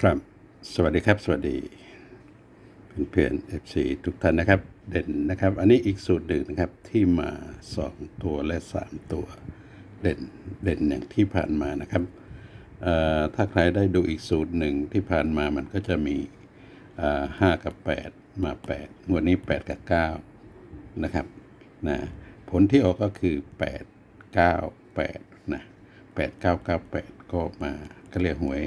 ครับ สวัสดีครับ สวัสดี เพื่อนๆ FC ทุกท่านนะครับ เด่นนะครับ อันนี้อีกสูตรหนึ่งนะครับที่มา 2 ตัวและ 3 ตัวเด่นเด่นอย่างที่ผ่านมานะครับถ้าใครได้ดูอีกสูตรหนึ่งที่ผ่านมามันก็จะมีห้ากับ 8 มา 8 งวดนี้ 8 กับ 9 นะครับนะผลที่ออกก็คือ 8 9 8นะ8 9 9 8 ก็มาก็เรียกหวย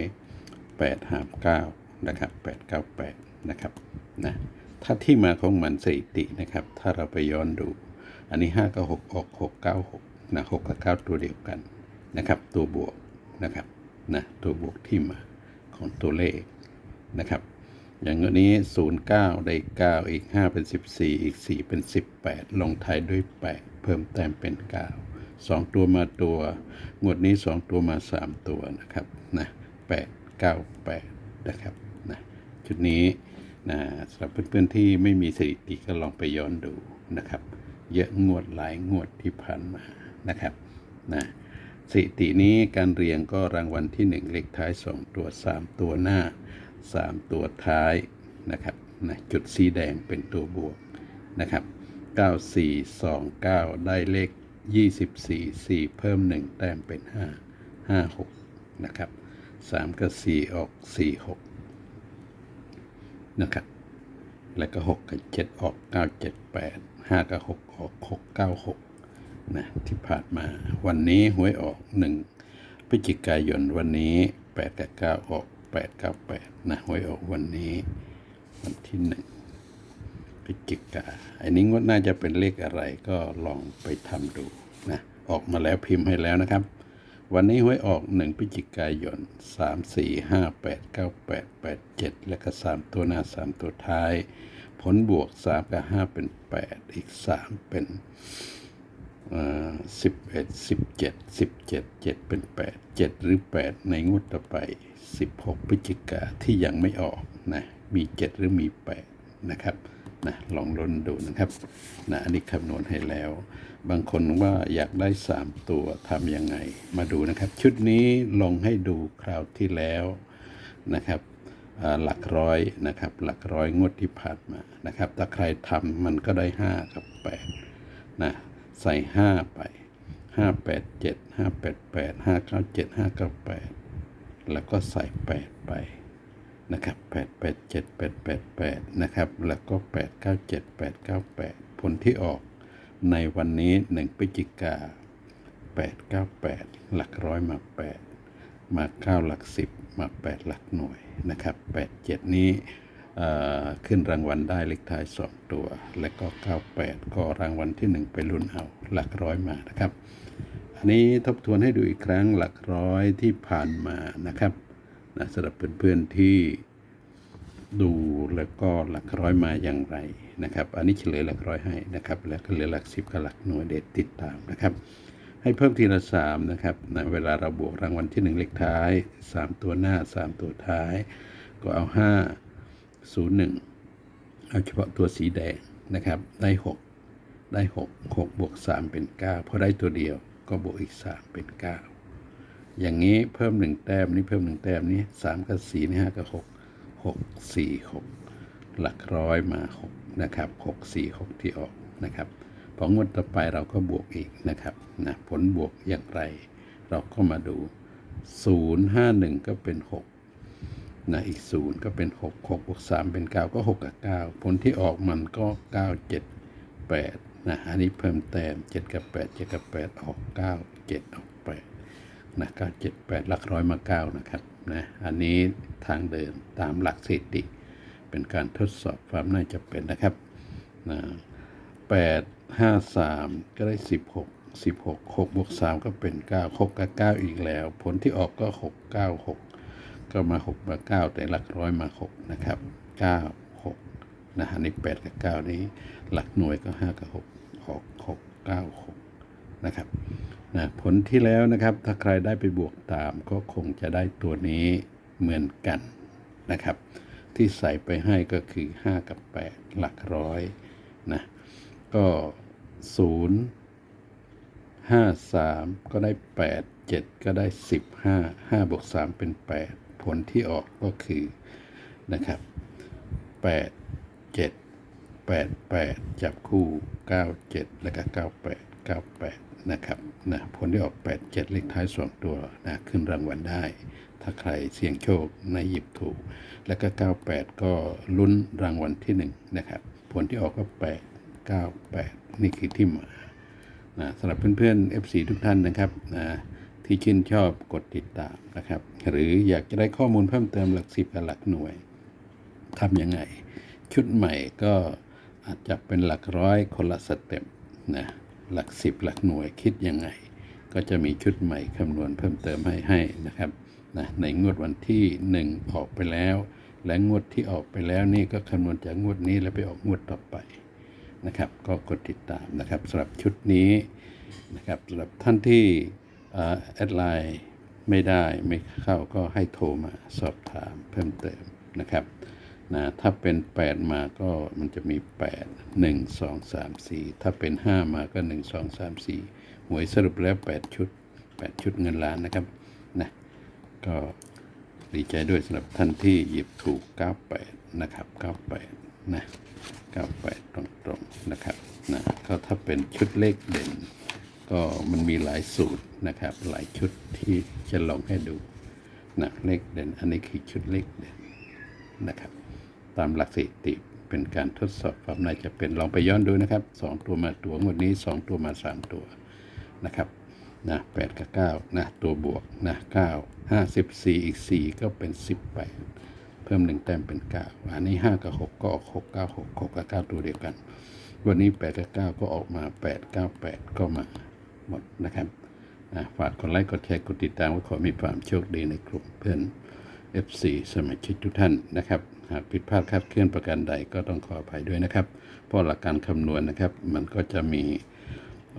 8หาบ9นะครับ8 9 8นะครับนะถ้าที่มาของมันสถิตินะครับ ถ้าเราไปย้อนดู อันนี้5กับ6ออก6 9 6นะ6กับ9ตัวเดียวกันนะครับ ตัวบวกนะครับนะตัวบวกที่มาของตัวเลขนะครับ อย่างนี้ 09 ได้ 9 อีก 5 เป็น 14 อีก 4 เป็น 18 ลงท้ายด้วย 8 เพิ่มแต้มเป็น 9 2 ตัวมาตัว งวดนี้ 2 ตัวมา 3 ตัวนะครับนะ8 9 8 นะครับนะชุดนี้นะสำหรับเพื่อนๆที่ไม่มีสถิติก็ลองไปย้อนดูนะครับ เยอะงวดหลายงวดที่ผ่านมานะครับนะสถิตินี้การเรียงก็รางวัลที่ 1 เลขท้าย 2 ตัว 3 ตัวหน้า 3 ตัวท้ายนะครับนะจุดสีแดงเป็นตัวบวกนะครับ 9429 ได้เลข 24 4 เพิ่ม 1 แต้มเป็น 5 5 6 นะครับ 3กับ4ออก4 6นะครับ แล้วก็6กับ7ออก9 7 8 5กับ6ออก6 9 6นะที่ผ่านมาวันนี้หวยออก1พฤศจิกายนวันนี้8กับ9ออก8 9 8นะหวยออกวันนี้ วันที่1พฤศจิกาอันนี้งวดน่าจะเป็นเลขอะไรก็ลองไปทำดูนะออกมาแล้วพิมพ์ให้แล้วนะครับ วันนี้หวยออก1พฤศจิกายน3 4 5 8 9 8 8 7และก็3ตัวหน้า3ตัวท้าย ผลบวก3กับ5เป็น8อีก3เป็นสิบเอ็ดสิบเจ็ดสิบเจ็ดเจ็ดเป็นแปดเจ็ดหรือแปดในงวดต่อไปสิบหกพฤศจิกาที่ยังไม่ออกนะมีเจ็ดหรือมีแปดนะครับ นะลองล้นดูนะครับนะอันนี้คำนวณให้แล้ว บางคนว่าอยากได้สามตัวทำยังไง มาดูนะครับ ชุดนี้ลงให้ดูคราวที่แล้วนะครับหลักร้อยนะครับ หลักร้อยงวดที่ผ่านมานะครับ ถ้าใครทำมันก็ได้ห้ากับแปดนะใส่ห้าไปห้าแปดเจ็ดห้าแปดแปดห้าเก้าเจ็ดห้าเก้าแปดแล้วก็ใส่แปดไป นะครับแปดแปดเจ็ดแปดแปดแปดนะครับ แล้วก็แปดเก้าเจ็ดแปดเก้าแปดผลที่ออกในวันนี้หนึ่งพฤศจิกาแปดเก้าแปดหลักร้อยมาแปดมาเก้าหลักสิบมาแปดหลักหน่วยนะครับแปดเจ็ดนี้ขึ้นรางวัลได้เลขท้ายสองตัว และก็เก้าแปดก็รางวัลที่หนึ่งไปลุ้นเอาหลักร้อยมานะครับ อันนี้ทบทวนให้ดูอีกครั้งหลักร้อยที่ผ่านมานะครับ นะสำหรับเพื่อนๆที่ดูแล้วก็หลักร้อยมาอย่างไรนะครับ อันนี้เฉลยหลักร้อยให้นะครับ แล้วก็เหลือหลักสิบกับหลักหน่วยเด็ดติดตามนะครับ ให้เพิ่มทีละสามนะครับนะเวลาเราบวกรางวัลที่หนึ่งเลขท้ายสามตัวหน้าสามตัวท้าย ก็เอาห้าศูนย์หนึ่งเอาเฉพาะตัวสีแดงนะครับ ได้หกได้หกหกบวกสามเป็นเก้าพอได้ตัวเดียวก็บวกอีกสามเป็นเก้า อย่างนี้เพิ่มหนึ่งแต้มนี่เพิ่มหนึ่งแต้มนี่สามกับสี่นี่ห้ากับหกหกสี่หกหลักร้อยมาหกนะครับหกสี่หกที่ออกนะครับพองวดต่อไปเราก็บวกอีกนะครับนะผลบวกอย่างไร เราก็มาดู 0 5 1 ก็เป็น6นะอีก 0 ก็เป็น 6 6บวก3เป็น 9 ก็ 6 กับ 9 ผลที่ออกมันก็ 9 7 8นะอันนี้เพิ่มแต้ม7 กับ 8 7 กับ 8 ออก 9 7 ออก นะ9 7 8หลักร้อยมา9นะครับนะอันนี้ทางเดินตามหลักสถิติ เป็นการทดสอบความน่าจะเป็นนะครับนะ8 5 3ก็ได้16 16 6บวก3ก็เป็น9 6กับ9อีกแล้ว ผลที่ออกก็6 9 6ก็มา6มา9แต่หลักร้อยมา6นะครับ9 6นะอันนี้8กับ9นี้ หลักหน่วยก็5กับ6ออก6 9 6นะครับ นะผลที่แล้วนะครับ ถ้าใครได้ไปบวกตามก็คงจะได้ตัวนี้เหมือนกันนะครับ ที่ใส่ไปให้ก็คือ 5 กับ 8 หลักร้อยนะก็ศูนย์ห้าสามก็ได้แปดเจ็ดก็ได้สิบห้าห้าบวกสามเป็นแปดผผลที่ออกก็คือนะครับแปดเจ็ดแปดแปดจับคู่เก้าเจ็ดแล้วก็เก้าแปดเก้าแปด นะครับนะผลที่ออกแปดเจ็ดเลขท้ายสองตัวนะขึ้นรางวัลได้ ถ้าใครเสี่ยงโชคในหยิบถูก แล้วก็ 98 ก็ลุ้นรางวัลที่1นะครับผลที่ออกก็ 8 98 นี่คือที่มานะสำหรับเพื่อนๆ FC ทุกท่านนะครับนะที่ชื่นชอบกดติดตามนะครับ หรืออยากจะได้ข้อมูลเพิ่มเติมหลักสิบกับหลักหน่วยทำยังไง ชุดใหม่ก็อาจจะเป็นหลักร้อยคนละสเต็ปนะ หลักสิบหลักหน่วยคิดยังไง ก็จะมีชุดใหม่คำนวณเพิ่มเติมให้ให้นะครับนะในงวดวันที่ 1 ออกไปแล้ว และงวดที่ออกไปแล้วนี่ก็คำนวณจากงวดนี้แล้วไปออกงวดต่อไปนะครับ ก็กดติดตามนะครับสำหรับชุดนี้นะครับสำหรับท่านที่แอดไลน์ไม่ได้ไม่เข้าก็ให้โทรมาสอบถามเพิ่มเติมนะครับ นะถ้าเป็น 8 มาก็มันจะมี 8 1 2 3 4 ถ้าเป็น 5 มาก็ 1 2 3 4 หวยสรุปแล้ว 8 ชุด 8 ชุดเงินล้านนะครับนะก็ดีใจด้วยสำหรับท่านที่หยิบถูก 98 นะครับ 98 นะ 98 ตรงๆ นะครับนะก็ถ้าเป็นชุดเลขเด่น ก็มันมีหลายสูตรนะครับ หลายชุดที่จะลองให้ดูนะเลขเด่น อันนี้คือชุดเลขเด่นนะครับ ตามหลักสถิติเป็นการทดสอบความน่าจะเป็นลองไปย้อนดูนะครับสองตัวมาตัวงวดนี้สองตัวมาสามตัวนะครับนะแปดกับเก้านะตัวบวกนะเก้าห้าสิบสี่อีกสี่ก็เป็นสิบแปดเพิ่มหนึ่งแต้มเป็นเก้าอันนี้ห้ากับหกก็ออกหกเก้าหกหกกับเก้าตัวเดียวกัน วันนี้แปดกับเก้าก็ออกมาแปดเก้าแปดก็มาหมดนะครับนะฝากกดไลค์กดแชร์กดติดตามว่าขอมีความโชคดีในกลุ่มเพื่อน F4 สมาชิกทุกท่านนะครับ หากผิดพลาดคาดเคลื่อนประการใดก็ต้องขออภัยด้วยนะครับ เพราะหลักการคำนวณนะครับ มันก็จะมี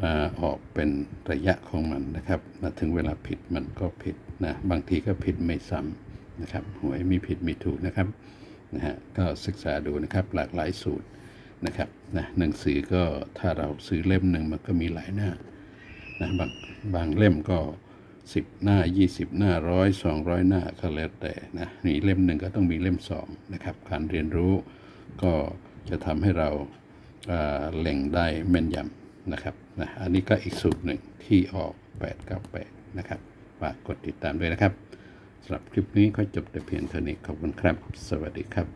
อออกเป็นระยะของมันนะครับมาถึงเวลาผิดมันก็ผิดนะ บางทีก็ผิดไม่ซ้ำนะครับ หวยมีผิดมีถูกนะครับนะฮะก็ศึกษาดูนะครับหลากหลายสูตรนะครับนะหนังสือก็ถ้าเราซื้อเล่มหนึ่งมันก็มีหลายหน้านะบางบางเล่มก็ สิบหน้ายี่สิบหน้าร้อยสองร้อยหน้าก็แล้วแต่นะนี่เล่มหนึ่งก็ต้องมีเล่มสองนะครับ การเรียนรู้ก็จะทำให้เราอ่าเล็งได้แม่นยำนะครับนะอันนี้ก็อีกสูตรหนึ่งที่ออก 898 นะครับฝากกดติดตามด้วยนะครับสำหรับคลิปนี้ก็จบแต่เพียงเท่านี้ขอบคุณครับ สวัสดีครับ